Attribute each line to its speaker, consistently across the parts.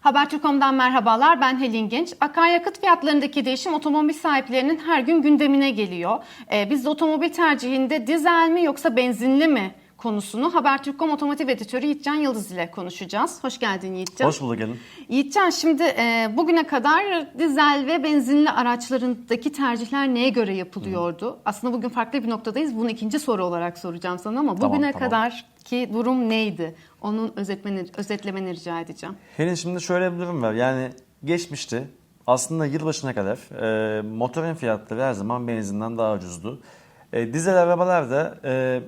Speaker 1: Habertürk.com'dan merhabalar. Ben Helin Genç. Akaryakıt fiyatlarındaki değişim otomobil sahiplerinin her gün gündemine geliyor. Ee, biz de otomobil tercihinde dizel mi yoksa benzinli mi konusunu Habertürk.com otomotiv editörü Yiğitcan Yıldız ile konuşacağız. Hoş geldin Yiğitcan.
Speaker 2: Hoş bulduk Elin.
Speaker 1: Yiğitcan şimdi e, bugüne kadar dizel ve benzinli araçlarındaki tercihler neye göre yapılıyordu? Aslında bugün farklı bir noktadayız. Bunu ikinci soru olarak soracağım sana ama
Speaker 2: Tamam,
Speaker 1: bugüne
Speaker 2: tamam.
Speaker 1: kadar ki durum neydi? Onun özetmeni, özetlemeni rica edeceğim.
Speaker 2: Helin şimdi şöyle bir durum var. Yani geçmişti. Aslında yılbaşına kadar e, motorun fiyatları her zaman benzinden daha ucuzdu. E, dizel arabalar da e,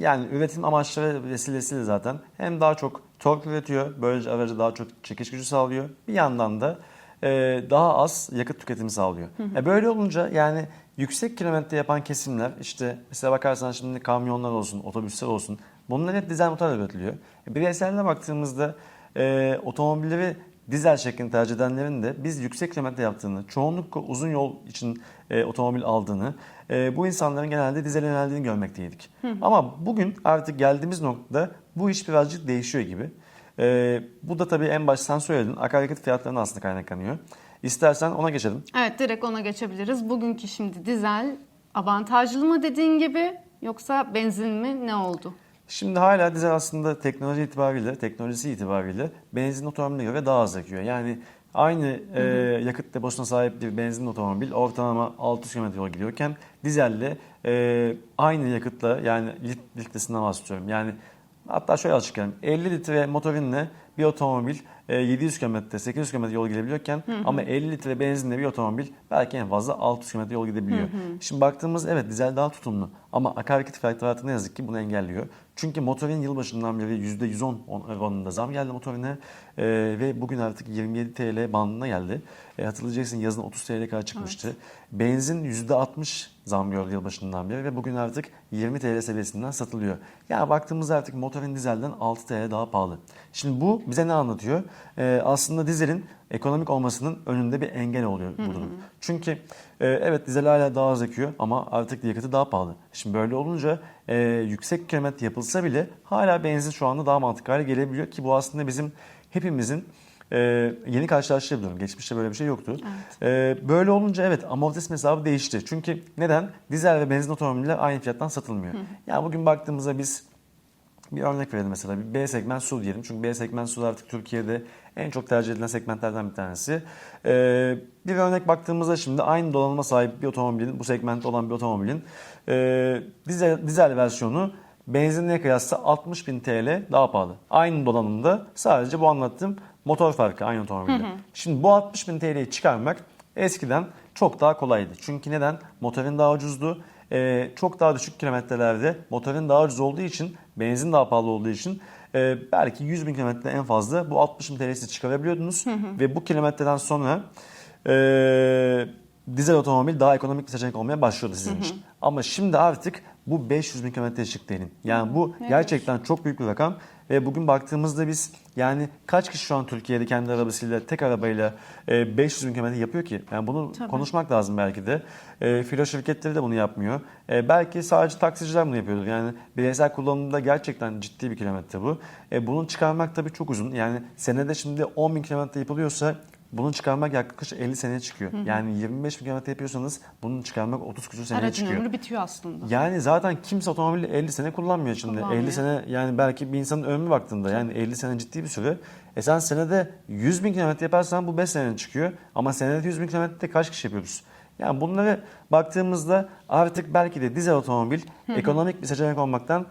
Speaker 2: yani üretim amaçları vesilesiyle zaten hem daha çok tork üretiyor. Böylece araca daha çok çekiş gücü sağlıyor. Bir yandan da e, daha az yakıt tüketimi sağlıyor. E, böyle olunca yani yüksek kilometre yapan kesimler işte mesela bakarsan şimdi kamyonlar olsun, otobüsler olsun bunlar hep dizel motorla üretiliyor. E, bireyseline baktığımızda e, otomobilleri dizel şeklinde tercih edenlerin de biz yüksek kilometre yaptığını, çoğunlukla uzun yol için e, otomobil aldığını, e, bu insanların genelde dizele yöneldiğini görmekteydik. Ama bugün artık geldiğimiz noktada bu iş birazcık değişiyor gibi. E, bu da tabii en başta sen söyledin, akaryakıt fiyatlarından aslında kaynaklanıyor. İstersen ona geçelim.
Speaker 1: Evet direkt ona geçebiliriz. Bugünkü şimdi dizel avantajlı mı dediğin gibi yoksa benzin mi ne oldu?
Speaker 2: Şimdi hala dizel aslında teknoloji itibariyle, teknolojisi itibariyle benzin otomobiline göre daha az yakıyor. Yani aynı e, yakıt deposuna sahip bir benzin otomobil ortalama 600 km yol gidiyorken dizelle e, aynı yakıtla yani lit, litresinden bahsediyorum. Yani hatta şöyle açıklayayım. 50 litre motorinle bir otomobil e, 700 km, 800 km yol gidebiliyorken ama 50 litre benzinle bir otomobil belki en fazla 600 km yol gidebiliyor. Şimdi baktığımız evet dizel daha tutumlu ama akaryakıt fiyatları ne yazık ki bunu engelliyor. Çünkü motorin yılbaşından beri %110 oranında zam geldi motorine e, ve bugün artık 27 TL bandına geldi. E, hatırlayacaksın yazın 30 TL kadar çıkmıştı. Benzin %60 zam gördü yılbaşından beri ve bugün artık 20 TL seviyesinden satılıyor. Yani baktığımızda artık motorin dizelden 6 TL daha pahalı. Şimdi bu bize ne anlatıyor? E, aslında dizelin ekonomik olmasının önünde bir engel oluyor bu durum. Çünkü e, evet dizel hala daha az yakıyor ama artık yakıtı daha pahalı. Şimdi böyle olunca e, yüksek kilometre yapılsa bile hala benzin şu anda daha mantıklı hale gelebiliyor ki bu aslında bizim hepimizin e, yeni karşılaştığı bir durum. Geçmişte böyle bir şey yoktu. E, böyle olunca evet amortisme hesabı değişti. Çünkü neden? Dizel ve benzin otomobiller aynı fiyattan satılmıyor. Yani bugün baktığımızda biz bir örnek verelim mesela bir B segment su diyelim. Çünkü B segment su artık Türkiye'de en çok tercih edilen segmentlerden bir tanesi. Ee, bir örnek baktığımızda şimdi aynı donanıma sahip bir otomobilin, bu segmentte olan bir otomobilin e, dizel, dizel versiyonu benzinliğe kıyasla 60 bin TL daha pahalı. Aynı donanımda sadece bu anlattığım motor farkı aynı otomobilde. Şimdi bu 60 bin TL'yi çıkarmak eskiden çok daha kolaydı. Çünkü neden? Motorun daha ucuzdu. Ee, çok daha düşük kilometrelerde motorun daha ucuz olduğu için, benzin daha pahalı olduğu için e, belki 100 bin kilometre en fazla bu 60 bin TL'si çıkarabiliyordunuz. Ve bu kilometreden sonra e, dizel otomobil daha ekonomik bir seçenek olmaya başlıyordu sizin için. Ama şimdi artık bu 500 bin kilometreye çıktı elin. Yani bu
Speaker 1: Evet.
Speaker 2: gerçekten çok büyük bir rakam. Ve bugün baktığımızda biz yani kaç kişi şu an Türkiye'de kendi arabasıyla tek arabayla e, 500 bin kilometre yapıyor ki? Yani bunu
Speaker 1: Tabii.
Speaker 2: konuşmak lazım belki de. E, filo şirketleri de bunu yapmıyor. E, belki sadece taksiciler bunu yapıyordur. Yani bireysel kullanımda gerçekten ciddi bir kilometre bu. E, bunu çıkarmak tabii çok uzun. Yani senede şimdi 10 bin kilometre yapılıyorsa bunu çıkarmak yaklaşık 50 seneye çıkıyor. Yani 25 bin kilometre yapıyorsanız bunu çıkarmak 30 küsur seneye
Speaker 1: Aracın
Speaker 2: çıkıyor.
Speaker 1: ömrü bitiyor aslında.
Speaker 2: Yani zaten kimse otomobili 50 sene kullanmıyor şimdi.
Speaker 1: Kullanmıyor.
Speaker 2: 50 sene yani belki bir insanın ömrü baktığında yani 50 sene ciddi bir süre. E sen senede 100 bin kilometre yaparsan bu 5 seneye çıkıyor. Ama senede 100 bin kilometre kaç kişi yapıyoruz? Yani bunları baktığımızda artık belki de dizel otomobil ekonomik bir seçenek olmaktan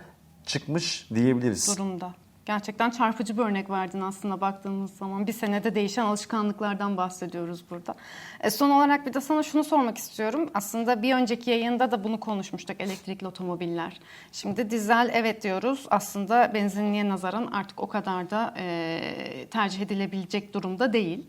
Speaker 2: çıkmış diyebiliriz.
Speaker 1: durumda. Gerçekten çarpıcı bir örnek verdin aslında baktığımız zaman. Bir senede değişen alışkanlıklardan bahsediyoruz burada. E, son olarak bir de sana şunu sormak istiyorum. Aslında bir önceki yayında da bunu konuşmuştuk elektrikli otomobiller. Şimdi dizel evet diyoruz. Aslında benzinliğe nazaran artık o kadar da e, tercih edilebilecek durumda değil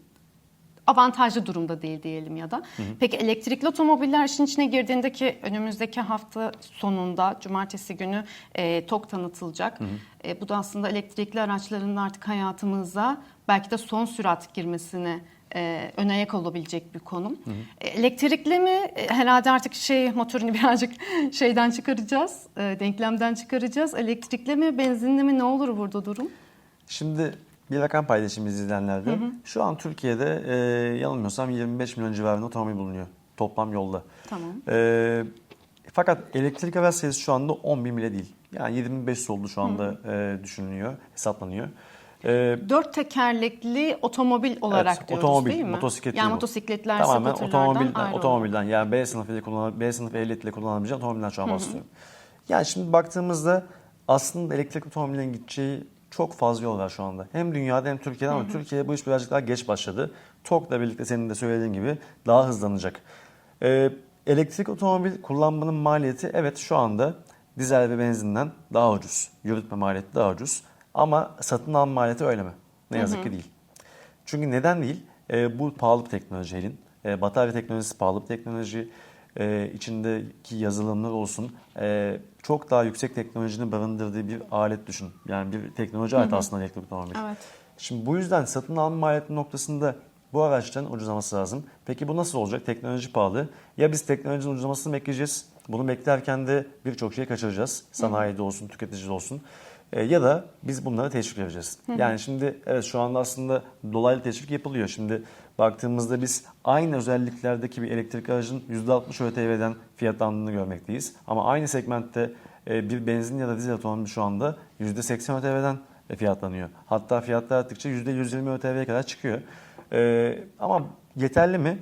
Speaker 1: avantajlı durumda değil diyelim ya da. Peki elektrikli otomobiller işin içine girdiğinde ki önümüzdeki hafta sonunda cumartesi günü e, TOK tanıtılacak. E, bu da aslında elektrikli araçların artık hayatımıza belki de son sürat girmesine e, ön ayak olabilecek bir konum. E, elektrikli mi? E, herhalde artık şey motorunu birazcık şeyden çıkaracağız, e, denklemden çıkaracağız. Elektrikli mi, benzinli mi ne olur burada durum?
Speaker 2: Şimdi bir rakam paylaşayım izleyenlerde. Şu an Türkiye'de e, yanılmıyorsam 25 milyon civarında otomobil bulunuyor toplam yolda.
Speaker 1: Tamam.
Speaker 2: E, fakat elektrik araç sayısı şu anda 10 bin bile değil. Yani 2500 oldu şu anda e, düşünülüyor, hesaplanıyor. E,
Speaker 1: Dört tekerlekli otomobil olarak
Speaker 2: Evet,
Speaker 1: diyoruz
Speaker 2: otomobil,
Speaker 1: değil mi?
Speaker 2: motosiklet
Speaker 1: yani motosikletler,
Speaker 2: Tamamen otomobilden,
Speaker 1: ayrı
Speaker 2: otomobilden yani B sınıfıyla kullan B sınıf ehliyetle kullanabileceğin otomobilden şu an bahsediyorum. Yani şimdi baktığımızda aslında elektrik otomobillerin gideceği çok fazla yol var şu anda. Hem dünyada hem Türkiye'de ama Türkiye'de bu iş birazcık daha geç başladı. TOG'la birlikte senin de söylediğin gibi daha hızlanacak. Ee, elektrik otomobil kullanmanın maliyeti evet şu anda dizel ve benzinden daha ucuz. Yürütme maliyeti daha ucuz. Ama satın alma maliyeti öyle mi? Ne yazık ki değil. Çünkü neden değil? Ee, bu pahalı bir teknoloji elin. Ee, batarya teknolojisi pahalı bir teknoloji. Ee, içindeki yazılımlar olsun. Ee, çok daha yüksek teknolojinin barındırdığı bir alet düşün. Yani bir teknoloji aleti aslında elektrik otomobil.
Speaker 1: Evet.
Speaker 2: Şimdi bu yüzden satın alma maliyeti noktasında bu araçların ucuzlaması lazım. Peki bu nasıl olacak? Teknoloji pahalı. Ya biz teknolojinin ucuzlamasını bekleyeceğiz. Bunu beklerken de birçok şey kaçıracağız. Sanayide olsun, tüketicide olsun. E, ya da biz bunlara teşvik vereceğiz. Yani şimdi evet şu anda aslında dolaylı teşvik yapılıyor. Şimdi baktığımızda biz aynı özelliklerdeki bir elektrik aracın %60 ÖTV'den fiyatlandığını görmekteyiz. Ama aynı segmentte e, bir benzin ya da dizel otomobil şu anda %80 ÖTV'den e, fiyatlanıyor. Hatta fiyatlar arttıkça %120 ÖTV'ye kadar çıkıyor. Ee, ama yeterli mi?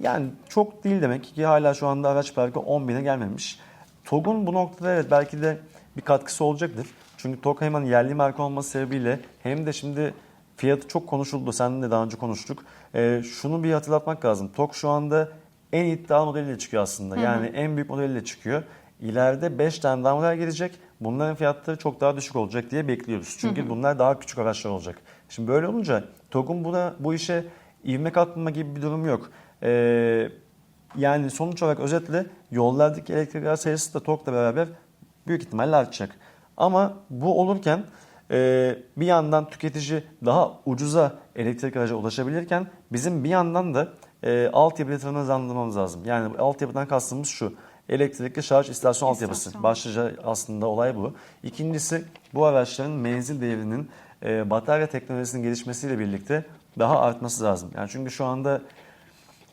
Speaker 2: Yani çok değil demek ki hala şu anda araç parkı 10 bine gelmemiş. TOG'un bu noktada evet belki de bir katkısı olacaktır. Çünkü TOG hem yerli marka olması sebebiyle hem de şimdi fiyatı çok konuşuldu. Seninle daha önce konuştuk. Ee, şunu bir hatırlatmak lazım. TOG şu anda en iddialı modeliyle çıkıyor aslında. Yani en büyük modeliyle çıkıyor. İleride 5 tane daha model gelecek. Bunların fiyatları çok daha düşük olacak diye bekliyoruz. Çünkü bunlar daha küçük araçlar olacak. Şimdi böyle olunca TOG'un buna, bu işe ivme katma gibi bir durum yok. Ee, yani sonuç olarak özetle yollardaki elektrikli araç sayısı da TOG'la beraber büyük ihtimalle artacak. Ama bu olurken e, bir yandan tüketici daha ucuza elektrik araca ulaşabilirken bizim bir yandan da e, altyapı yatırımını hızlandırmamız lazım. Yani altyapıdan kastımız şu. Elektrikli şarj istasyon altyapısı. Başlıca aslında olay bu. İkincisi bu araçların menzil değerinin e, batarya teknolojisinin gelişmesiyle birlikte daha artması lazım. Yani çünkü şu anda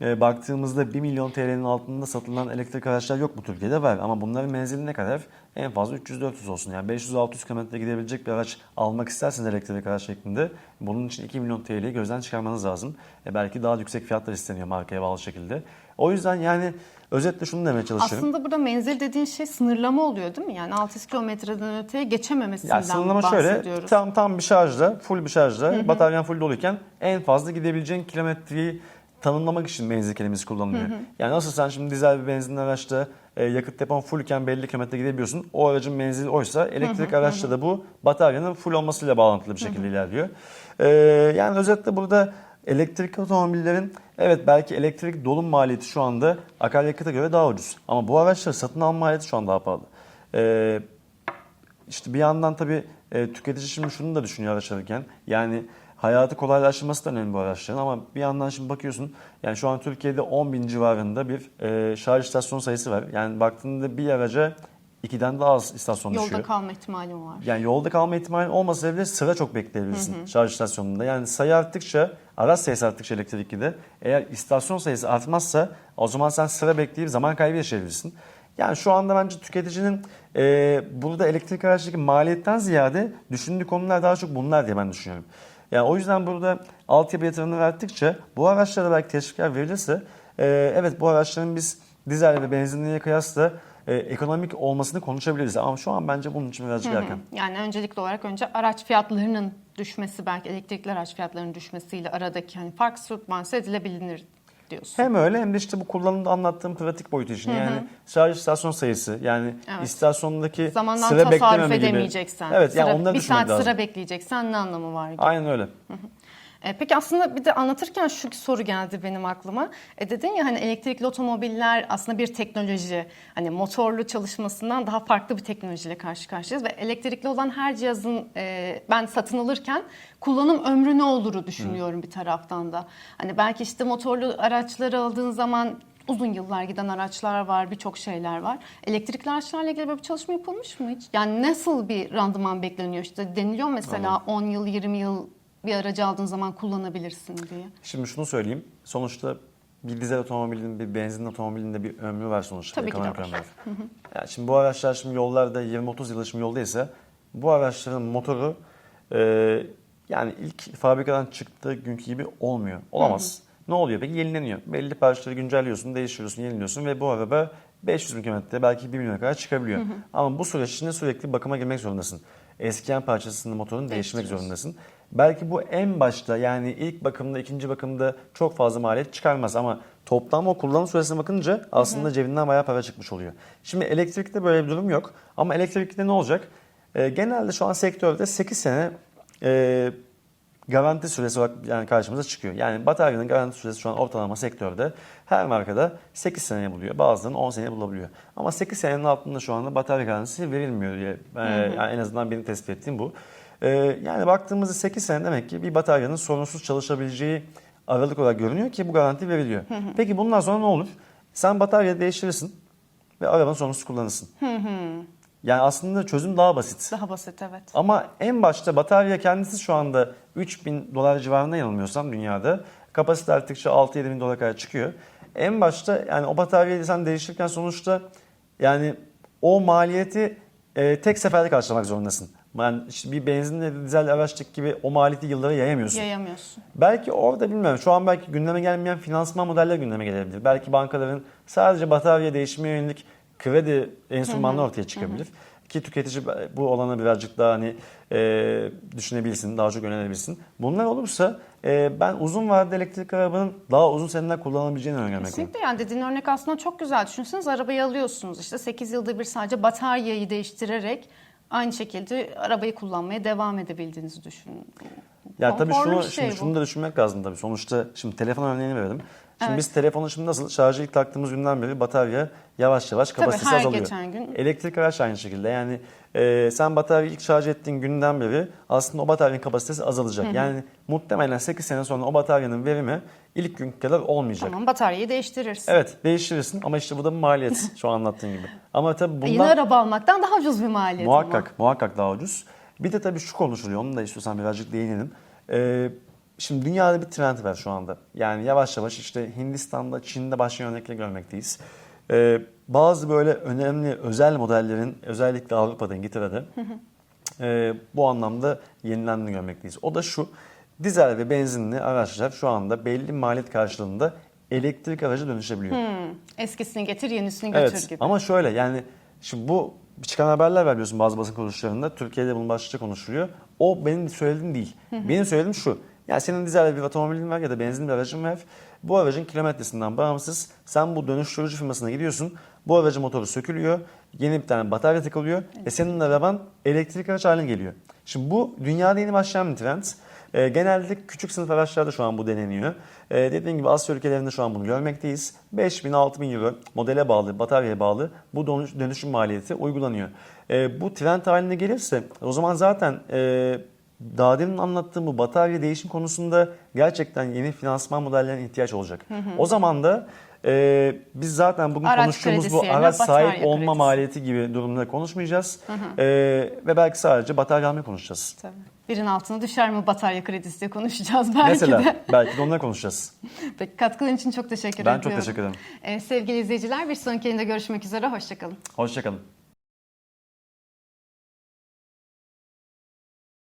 Speaker 2: e, baktığımızda 1 milyon TL'nin altında satılan elektrik araçlar yok bu Türkiye'de var. Ama bunların menzili ne kadar? En fazla 300-400 olsun. Yani 500-600 km gidebilecek bir araç almak isterseniz elektrik araç şeklinde bunun için 2 milyon TL'yi gözden çıkarmanız lazım. E, belki daha yüksek fiyatlar isteniyor markaya bağlı şekilde. O yüzden yani özetle şunu demeye çalışıyorum.
Speaker 1: Aslında burada menzil dediğin şey sınırlama oluyor değil mi? Yani 600 kilometreden öteye geçememesinden
Speaker 2: Yani sınırlama şöyle tam tam bir şarjla, full bir şarjla, bataryan full doluyken en fazla gidebileceğin kilometreyi tanımlamak için menzil kelimesi kullanılıyor. Yani nasıl sen şimdi dizel bir benzinli araçta e, yakıt depon full iken belli kilometre gidebiliyorsun. O aracın menzili oysa elektrik araçta da bu bataryanın full olmasıyla bağlantılı bir şekilde ilerliyor. E, yani özetle burada elektrik otomobillerin evet belki elektrik dolum maliyeti şu anda akaryakıta göre daha ucuz. Ama bu araçları satın alma maliyeti şu an daha pahalı. E, işte bir yandan tabii e, tüketici şimdi şunu da düşünüyor araç alırken. Yani hayatı kolaylaştırması da önemli bu araçların ama bir yandan şimdi bakıyorsun yani şu an Türkiye'de 10 bin civarında bir e, şarj istasyon sayısı var. Yani baktığında bir araca ikiden daha az istasyon düşüyor.
Speaker 1: Yolda kalma ihtimali var.
Speaker 2: Yani yolda kalma ihtimali olmasa bile sıra çok bekleyebilirsin şarj istasyonunda. Yani sayı arttıkça, araç sayısı arttıkça elektrikli de eğer istasyon sayısı artmazsa o zaman sen sıra bekleyip zaman kaybı yaşayabilirsin. Yani şu anda bence tüketicinin e, burada elektrik araçtaki maliyetten ziyade düşündüğü konular daha çok bunlar diye ben düşünüyorum. Yani o yüzden burada altyapı yatırımları arttıkça bu araçlara belki teşvikler verilirse e, evet bu araçların biz dizel ve benzinliğe kıyasla e, ekonomik olmasını konuşabiliriz. Ama şu an bence bunun için birazcık erken.
Speaker 1: Yani öncelikli olarak önce araç fiyatlarının düşmesi belki elektrikli araç fiyatlarının düşmesiyle aradaki hani fark sübvanse edilebilir diyorsun.
Speaker 2: Hem öyle hem de işte bu kullanımda anlattığım pratik boyutu için. Yani şarj istasyon sayısı yani
Speaker 1: Evet.
Speaker 2: istasyondaki
Speaker 1: Zamandan
Speaker 2: sıra
Speaker 1: tasarruf
Speaker 2: bekleme gibi.
Speaker 1: edemeyeceksen.
Speaker 2: Evet yani
Speaker 1: sıra-
Speaker 2: onları
Speaker 1: bir saat
Speaker 2: lazım.
Speaker 1: sıra bekleyeceksen ne anlamı var gibi.
Speaker 2: Aynen öyle.
Speaker 1: E, peki aslında bir de anlatırken şu soru geldi benim aklıma. E dedin ya hani elektrikli otomobiller aslında bir teknoloji. Hani motorlu çalışmasından daha farklı bir teknolojiyle karşı karşıyayız. Ve elektrikli olan her cihazın e, ben satın alırken kullanım ömrü ne oluru düşünüyorum bir taraftan da. Hani belki işte motorlu araçları aldığın zaman uzun yıllar giden araçlar var, birçok şeyler var. Elektrikli araçlarla ilgili böyle bir çalışma yapılmış mı hiç? Yani nasıl bir randıman bekleniyor? İşte deniliyor mesela 10 yıl, 20 yıl bir aracı aldığın zaman kullanabilirsin diye.
Speaker 2: Şimdi şunu söyleyeyim. Sonuçta bir dizel otomobilin, bir benzin otomobilin de bir ömrü var sonuçta.
Speaker 1: Tabii ki de var.
Speaker 2: ömrü. Yani şimdi bu araçlar şimdi yollarda 20-30 yıl şimdi yoldaysa bu araçların motoru e, yani ilk fabrikadan çıktığı günkü gibi olmuyor. Olamaz. Ne oluyor peki? Yenileniyor. Belli parçaları güncelliyorsun, değiştiriyorsun, yeniliyorsun ve bu araba 500 bin kilometre belki 1 milyona kadar çıkabiliyor. Ama bu süreç içinde sürekli bakıma girmek zorundasın. Eskiyen parçasını motorun değiştirmek zorundasın. Belki bu en başta yani ilk bakımda, ikinci bakımda çok fazla maliyet çıkarmaz ama toplam o kullanım süresine bakınca aslında cebinden bayağı para çıkmış oluyor. Şimdi elektrikte böyle bir durum yok ama elektrikte ne olacak? Ee, genelde şu an sektörde 8 sene e, garanti süresi olarak yani karşımıza çıkıyor. Yani bataryanın garanti süresi şu an ortalama sektörde her markada 8 seneye buluyor. Bazılarının 10 seneye bulabiliyor. Ama 8 senenin altında şu anda batarya garantisi verilmiyor diye e, yani en azından benim tespit ettiğim bu. E, yani baktığımızda 8 sene demek ki bir bataryanın sorunsuz çalışabileceği aralık olarak görünüyor ki bu garanti veriliyor. Peki bundan sonra ne olur? Sen bataryayı değiştirirsin ve arabanı sorunsuz kullanırsın. Yani aslında çözüm daha basit.
Speaker 1: Daha basit evet.
Speaker 2: Ama en başta batarya kendisi şu anda 3000 dolar civarında yanılmıyorsam dünyada. Kapasite arttıkça 6-7 bin dolara kadar çıkıyor. En başta yani o bataryayı sen değiştirirken sonuçta yani o maliyeti e, tek seferde karşılamak zorundasın. Yani işte bir benzinle dizel araçtaki gibi o maliyeti yıllara yayamıyorsun.
Speaker 1: Yayamıyorsun.
Speaker 2: Belki orada bilmiyorum şu an belki gündeme gelmeyen finansman modeller gündeme gelebilir. Belki bankaların sadece batarya değişmeye yönelik kredi enstrümanları ortaya çıkabilir. Ki tüketici bu olanı birazcık daha hani e, düşünebilsin, daha çok önerebilsin. Bunlar olursa e, ben uzun vadede elektrikli arabanın daha uzun seneler kullanılabileceğini öngörmekteyim.
Speaker 1: Kesinlikle yani dediğin örnek aslında çok güzel. Düşünseniz arabayı alıyorsunuz işte 8 yılda bir sadece bataryayı değiştirerek aynı şekilde arabayı kullanmaya devam edebildiğinizi düşünün.
Speaker 2: Ya tabii
Speaker 1: Konforlu
Speaker 2: şunu,
Speaker 1: bir şey
Speaker 2: şimdi
Speaker 1: bu.
Speaker 2: şunu da düşünmek lazım tabii. Sonuçta şimdi telefon örneğini verelim. Şimdi
Speaker 1: Evet.
Speaker 2: biz telefonu şimdi nasıl şarjı ilk taktığımız günden beri batarya yavaş yavaş
Speaker 1: Tabii,
Speaker 2: kapasitesi
Speaker 1: her
Speaker 2: azalıyor.
Speaker 1: geçen gün.
Speaker 2: Elektrik araç aynı şekilde. Yani e, sen bataryayı ilk şarj ettiğin günden beri aslında o bataryanın kapasitesi azalacak. Yani muhtemelen 8 sene sonra o bataryanın verimi ilk günkü kadar olmayacak.
Speaker 1: Tamam bataryayı değiştirirsin.
Speaker 2: Evet değiştirirsin ama işte bu da bir maliyet şu an anlattığın gibi. Ama tabii bundan...
Speaker 1: Yine araba almaktan daha ucuz bir maliyet ama.
Speaker 2: Muhakkak, muhakkak daha ucuz. Bir de tabii şu konuşuluyor, onu da istiyorsan birazcık değinelim. Ee, şimdi dünyada bir trend var şu anda. Yani yavaş yavaş işte Hindistan'da, Çin'de başlayan örnekleri görmekteyiz. Ee, bazı böyle önemli özel modellerin, özellikle Avrupa'da, İngiltere'de e, bu anlamda yenilendiğini görmekteyiz. O da şu, dizel ve benzinli araçlar şu anda belli maliyet karşılığında elektrik araca dönüşebiliyor.
Speaker 1: Hmm, eskisini getir yenisini götür
Speaker 2: Evet
Speaker 1: gibi.
Speaker 2: ama şöyle yani şimdi bu çıkan haberler var biliyorsun bazı basın kuruluşlarında. Türkiye'de bunun başlıca konuşuluyor. O benim söylediğim değil. Benim söylediğim şu. Yani senin dizel bir otomobilin var ya da benzinli bir aracın var. Bu aracın kilometresinden bağımsız sen bu dönüştürücü firmasına gidiyorsun. Bu aracın motoru sökülüyor. Yeni bir tane batarya takılıyor. Ve senin araban elektrik araç haline geliyor. Şimdi bu dünyada yeni başlayan bir trend. E, genelde küçük sınıf araçlarda şu an bu deneniyor. E, dediğim gibi Asya ülkelerinde şu an bunu görmekteyiz. 5000 6000 euro modele bağlı, bataryaya bağlı bu dönüş- dönüşüm maliyeti uygulanıyor. E, bu trend haline gelirse o zaman zaten e, daha demin anlattığım bu batarya değişim konusunda gerçekten yeni finansman modellerine ihtiyaç olacak. O zaman da e, biz zaten bugün
Speaker 1: Araç
Speaker 2: konuştuğumuz bu araç sahip olma
Speaker 1: kredisi.
Speaker 2: maliyeti gibi durumları konuşmayacağız. E, ve belki sadece batarya almayı konuşacağız.
Speaker 1: Tabii. Birin altına düşer mi batarya kredisi diye konuşacağız belki
Speaker 2: Mesela
Speaker 1: de.
Speaker 2: belki de onları konuşacağız.
Speaker 1: Peki katkıların için çok teşekkür
Speaker 2: Ben
Speaker 1: ediyorum.
Speaker 2: çok teşekkür ederim.
Speaker 1: Ee, sevgili izleyiciler bir sonraki yayında görüşmek üzere. Hoşçakalın.
Speaker 2: Hoşçakalın.